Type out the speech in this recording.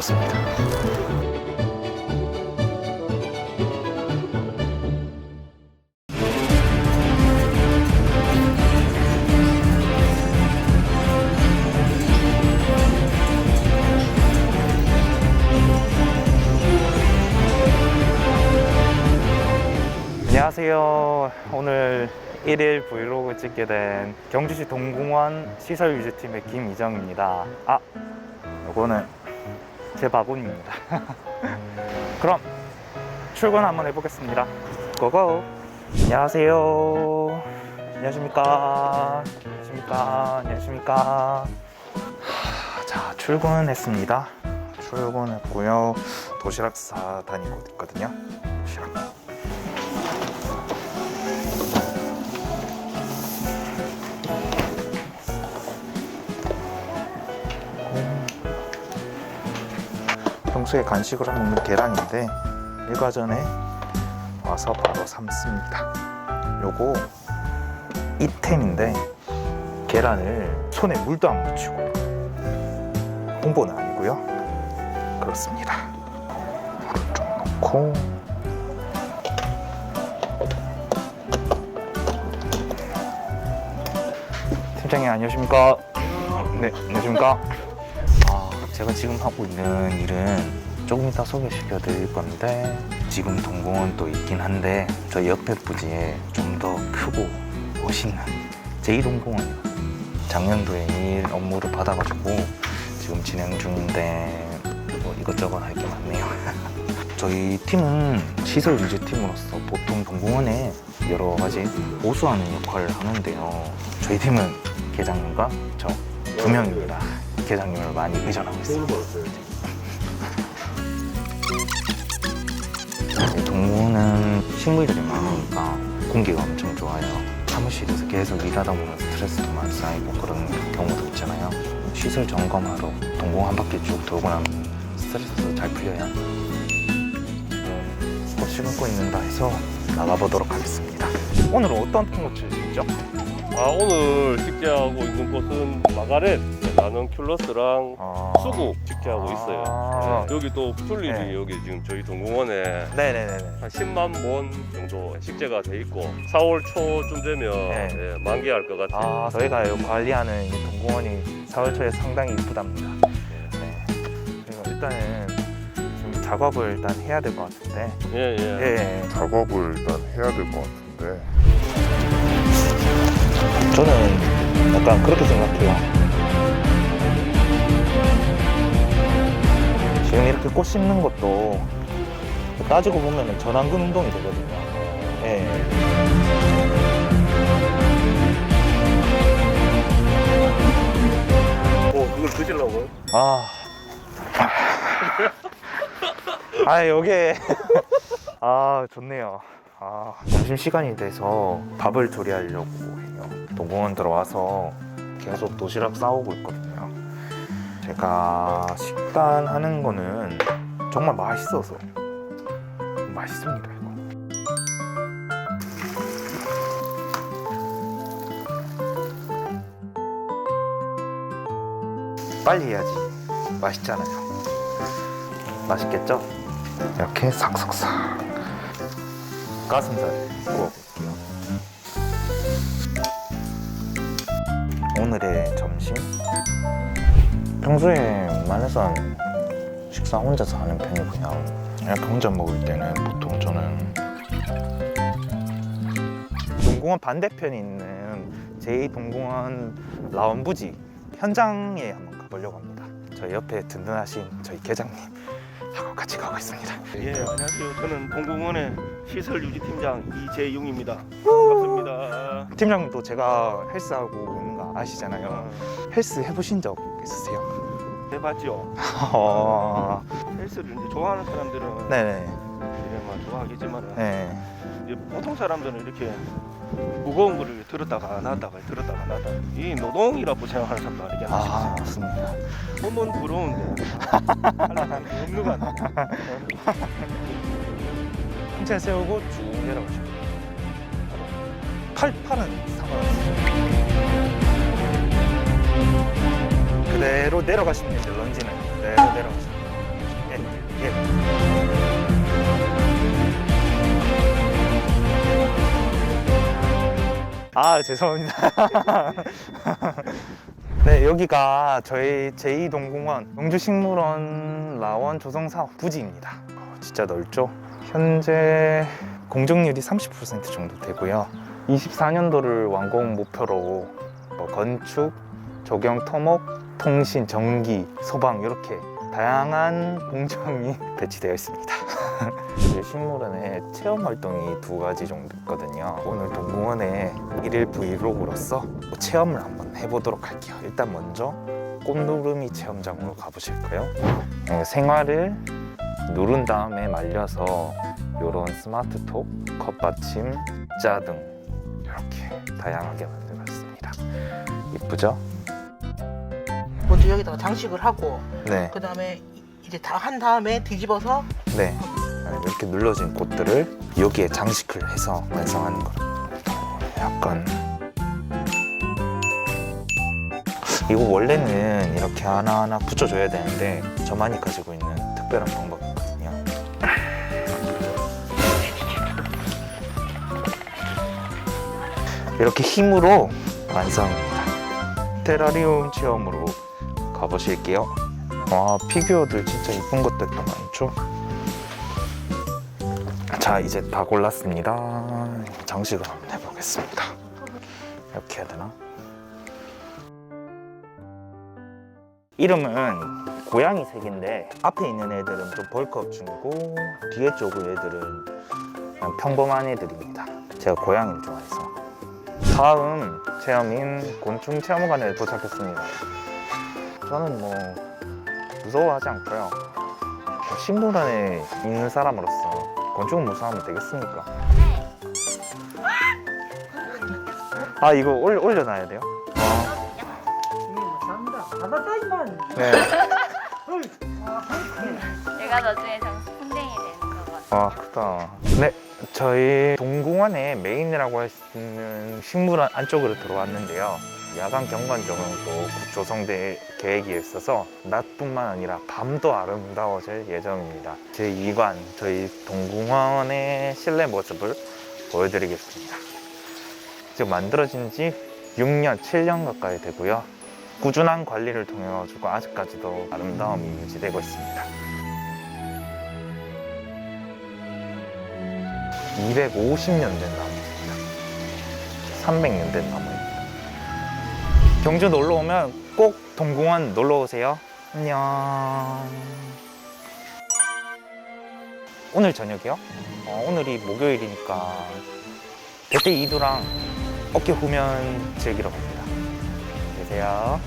좋습니다. 안녕하세요. 오늘 1일 브이로그 찍게 된 경주시 동공원 시설유지팀의 김이정입니다. 아, 요거는 제 바구니입니다. 그럼 출근 한번 해보겠습니다. 고고. 안녕하세요. 안녕하십니까. 안녕하십니까. 안녕하십니까. 하, 자, 출근했습니다. 출근했고요. 도시락 싸 다니고 있거든요. 평소에 간식으로 먹는 계란인데 일과 전에 와서 바로 삶습니다. 요거 이템인데 계란을 손에 물도 안 묻히고 홍보는 아니고요. 그렇습니다. 물을 좀 넣고 팀장님 안녕하십니까? 네 안녕하십니까? 아, 제가 지금 하고 있는 일은 조금 이따 소개시켜 드릴 건데 지금 동공원도 있긴 한데 저 옆에 부지에 좀 더 크고 멋있는 제2동공원이요. 작년도에 일 업무를 받아가지고 지금 진행 중인데 뭐 이것저것 할 게 많네요. 저희 팀은 시설 유지 팀으로서 보통 동공원에 여러 가지 보수하는 역할을 하는데요. 저희 팀은 계장님과 저 두 명입니다. 계장님을 많이 의존하고 있습니다 동물은 식물들이 많으니까 공기가 엄청 좋아요. 사무실에서 계속 일하다 보면 스트레스도 많이 쌓이고 그런 경우도 있잖아요. 시설 점검하러 동공 한 바퀴 쭉 돌고 나면 스트레스도 잘 풀려요. 네, 곧 신고 있는다 해서 나가보도록 하겠습니다. 오늘은 어떤 꽃을 심죠? 아 오늘 식재하고 있는 곳은 마가렛, 나는 큘러스랑 어... 수국 식재하고 있어요. 아. 네, 여기 또 튤립이 네. 여기 지금 저희 동공원에 네네네네. 한 10만 본 정도 식재가 돼 있고 4월 초쯤 되면 네. 예, 만개할 것 같아요. 아, 저희가 요 관리하는 이 동공원이 4월 초에 상당히 이쁘답니다. 네. 그리고 일단은 좀 작업을 일단 해야 될 것 같은데. 예, 예. 예. 작업을 일단 해야 될 것 같은데 저는 약간 그렇게 생각해요. 지금 이렇게 꽃 심는 것도 따지고 보면 전완근 운동이 되거든요. 예. 오, 어, 그걸 드시려고요? 아. 아, 여기에. 아, 좋네요. 아, 점심시간이 돼서 밥을 조리하려고 해요. 동공원 들어와서 계속 도시락 싸오고 있거든요. 제가 식단 하는 거는 정말 맛있어서. 맛있습니다, 이거. 빨리 해야지. 맛있잖아요. 맛있겠죠? 이렇게 삭삭삭. 가슴살 구워볼게요. 오늘의 점심. 평소에 웬만해선 식사 혼자서 하는 편이고요. 이렇게 혼자 먹을 때는 보통 저는 동공원 반대편에 있는 제2동공원 라원부지 현장에 한번 가보려고 합니다. 저희 옆에 든든하신 저희 계장님 하고 같이 가고 있습니다. 예, 안녕하세요. 저는 동공원의 시설 유지 팀장 이재용입니다. 반갑습니다. 팀장님도 제가 헬스하고 있는 거 아시잖아요. 헬스 해보신 적 있으세요? 해봤죠. 어... 헬스를 이제 좋아하는 사람들은 네네. 이래만 좋아하겠지만 네. 이제 보통 사람들은 이렇게 무거운 거를 들었다가 놨다가 들었다가 놨다 이 노동이라고 생각하는 사람도 아니지 아? 맞습니다. 몸은 부러운데 하려면 없는 거 아니야? 상체 세우고 쭉 내려가시고 팔 팔은 상관없어요. 그대로 내려가시면 돼요. 런지는 그대로 내려가시면 돼요. 예, 예. 아 죄송합니다. 네 여기가 저희 제2동공원 영주식물원 라원 조성사업 부지입니다. 어, 진짜 넓죠? 현재 공정률이 30% 정도 되고요. 24년도를 완공 목표로 뭐 건축, 조경, 토목, 통신, 전기, 소방 이렇게 다양한 공정이 배치되어 있습니다. 이제 식물원에 체험 활동이 두 가지 정도 있거든요. 오늘 동공원에 일일 브이로그로서 뭐 체험을 한번 해보도록 할게요. 일단 먼저 꽃누르미 체험장으로 가보실까요? 어, 생화를 누른 다음에 말려서 이런 스마트톡, 컵받침, 자등 이렇게 다양하게 만들었습니다. 이쁘죠? 먼저 여기다가 장식을 하고 네, 그 다음에 이제 다 한 다음에 뒤집어서 네. 이렇게 눌러진 꽃들을 여기에 장식을 해서 완성하는 거예요. 약간 이거 원래는 이렇게 하나하나 붙여줘야 되는데 저만이 가지고 있는 특별한 방법이 있거든요. 이렇게 힘으로 완성입니다. 테라리움 체험으로 가보실게요. 와 피규어들 진짜 이쁜 것들도 많죠. 자 이제 다 골랐습니다. 장식을 한번 해보겠습니다. 이렇게 해야 되나? 이름은 고양이 색인데 앞에 있는 애들은 좀 벌크업 중이고 뒤에 쪽 애들은 그냥 평범한 애들입니다. 제가 고양이를 좋아해서 다음 체험인 곤충 체험관에 도착했습니다. 저는 뭐 무서워하지 않고요. 식물원에 있는 사람으로서 곤충은 무서워하면 되겠습니까? 아 이거 올, 올려놔야 돼요? 아, 네. 얘가 나중에 장수 풍뎅이 되는 거 같아. 아 크다. 네, 저희 동공원의 메인이라고 할 수 있는 식물원 안쪽으로 들어왔는데요. 야간 경관정도 조성될 계획이 있어서 낮뿐만 아니라 밤도 아름다워질 예정입니다. 제 2관 저희 동공원의 실내 모습을 보여드리겠습니다. 지금 만들어진 지 6년, 7년 가까이 되고요. 꾸준한 관리를 통해 가지고 아직까지도 아름다움이 유지되고 있습니다. 250년 된 나무입니다. 300년 된 나무입니다. 경주 놀러 오면 꼭 동공원 놀러 오세요. 안녕. 오늘 저녁이요? 어, 오늘이 목요일이니까 그때 이두랑 어깨 후면 즐기러 갑니다. 계세요.